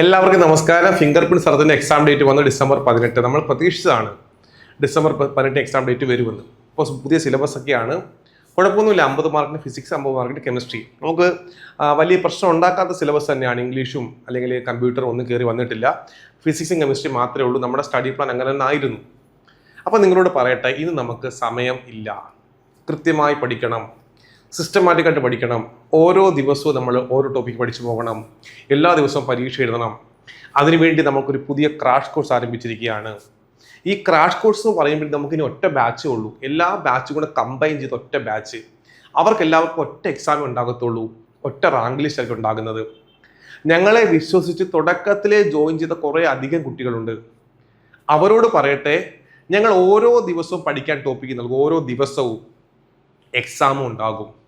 എല്ലാവർക്കും നമസ്കാരം. Finger print സർജന്റെ എക്സാം ഡേറ്റ് വന്ന് ഡിസംബർ പതിനെട്ട്. നമ്മൾ പ്രതീക്ഷിച്ചതാണ് ഡിസംബർ പതിനെട്ട് എക്സാം ഡേറ്റ് വരുമെന്ന്. ഇപ്പോൾ പുതിയ സിലബസ് ഒക്കെയാണ്. കുഴപ്പമൊന്നുമില്ല. അമ്പത് മാർക്കിന് ഫിസിക്സ് അമ്പത് മാർക്കിന് കെമിസ്ട്രി നമുക്ക് വലിയ പ്രശ്നം ഉണ്ടാക്കാത്ത സിലബസ് തന്നെയാണ്. ഇംഗ്ലീഷും അല്ലെങ്കിൽ കമ്പ്യൂട്ടറും ഒന്നും കയറി വന്നിട്ടില്ല. ഫിസിക്സും കെമിസ്ട്രി മാത്രമേ ഉള്ളൂ. നമ്മുടെ സ്റ്റഡി പ്ലാൻ അങ്ങനെ തന്നെ ആയിരുന്നു. അപ്പോൾ നിങ്ങളോട് പറയട്ടെ. ഇന്ന് നമുക്ക് സമയം ഇല്ല. കൃത്യമായി പഠിക്കണം. സിസ്റ്റമാറ്റിക്കായിട്ട് പഠിക്കണം. ഓരോ ദിവസവും നമ്മൾ ഓരോ ടോപ്പിക് പഠിച്ചു പോകണം. എല്ലാ ദിവസവും പരീക്ഷ എഴുതണം. അതിനുവേണ്ടി നമുക്കൊരു പുതിയ ക്രാഷ് കോഴ്സ് ആരംഭിച്ചിരിക്കുകയാണ്. ഈ ക്രാഷ് കോഴ്സ് എന്ന് പറയുമ്പോൾ നമുക്കിനി ഒറ്റ ബാച്ചേ ഉള്ളൂ. എല്ലാ ബാച്ചും കൂടെ കമ്പൈൻ ചെയ്ത് ഒറ്റ ബാച്ച് അവർക്ക് എല്ലാവർക്കും ഒറ്റ എക്സാം ഉണ്ടാകത്തുള്ളൂ. ഒറ്റ റാങ്ക് ലിസ്റ്റ് ആയിരിക്കും ഉണ്ടാകുന്നത്. ഞങ്ങളെ വിശ്വസിച്ച് തുടക്കത്തിലെ ജോയിൻ ചെയ്ത കുറേ അധികം കുട്ടികളുണ്ട്. അവരോട് പറയട്ടെ ഞങ്ങൾ ഓരോ ദിവസവും പഠിക്കാൻ ടോപ്പിക്ക് നൽകും. ഓരോ ദിവസവും എക്സാമും ഉണ്ടാകും.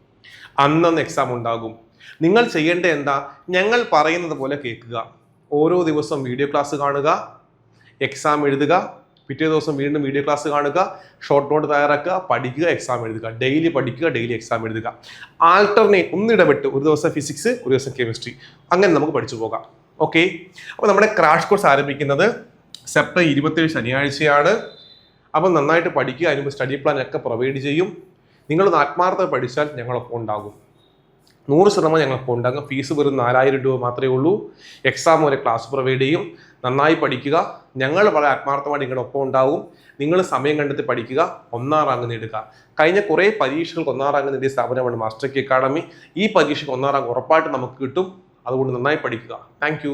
അന്നന്ന് എക്സാം ഉണ്ടാകും. നിങ്ങൾ ചെയ്യേണ്ട എന്താ? ഞങ്ങൾ പറയുന്നത് പോലെ കേൾക്കുക. ഓരോ ദിവസം വീഡിയോ ക്ലാസ് കാണുക എക്സാം എഴുതുക പിറ്റേ ദിവസം വീണ്ടും വീഡിയോ ക്ലാസ് കാണുക ഷോർട്ട് നോട്ട് തയ്യാറാക്കുക പഠിക്കുക എക്സാം എഴുതുക. ഡെയിലി പഠിക്കുക ഡെയിലി എക്സാം എഴുതുക. ആൾട്ടർനേറ്റ് ഒന്നിടപെട്ട് ഒരു ദിവസം ഫിസിക്സ് ഒരു ദിവസം കെമിസ്ട്രി അങ്ങനെ നമുക്ക് പഠിച്ചു പോകാം. ഓക്കെ അപ്പോൾ നമ്മുടെ ക്രാഷ് കോഴ്സ് ആരംഭിക്കുന്നത് സെപ്റ്റംബർ ഇരുപത്തേഴ് ശനിയാഴ്ചയാണ്. അപ്പം നന്നായിട്ട് പഠിക്കുക അതിന് സ്റ്റഡി പ്ലാൻ ഒക്കെ പ്രൊവൈഡ് ചെയ്യും. നിങ്ങളൊന്ന് ആത്മാർത്ഥത പഠിച്ചാൽ ഞങ്ങളൊപ്പം ഉണ്ടാകും. നൂറ് ശതമാനം ഞങ്ങളൊപ്പം ഉണ്ടാകും. ഫീസ് വെറും നാലായിരം രൂപ മാത്രമേ ഉള്ളൂ. എക്സാം വരെ ക്ലാസ് പ്രൊവൈഡ് ചെയ്യും. നന്നായി പഠിക്കുക. ഞങ്ങൾ വളരെ ആത്മാർത്ഥമായി നിങ്ങളുടെ ഒപ്പം ഉണ്ടാവും നിങ്ങൾ സമയം കണ്ടെത്തി പഠിക്കുക. ഒന്നാം റാങ്ക് നേടുക. കഴിഞ്ഞ കുറേ പരീക്ഷകൾക്ക് ഒന്നാം റാങ്ക് നേടിയ സ്ഥാപനമാണ് മാസ്റ്റർ കെ അക്കാഡമി. ഈ പരീക്ഷയ്ക്ക് ഒന്നാം റാങ്ക് ഉറപ്പായിട്ട് നമുക്ക് കിട്ടും. അതുകൊണ്ട് നന്നായി പഠിക്കുക. താങ്ക്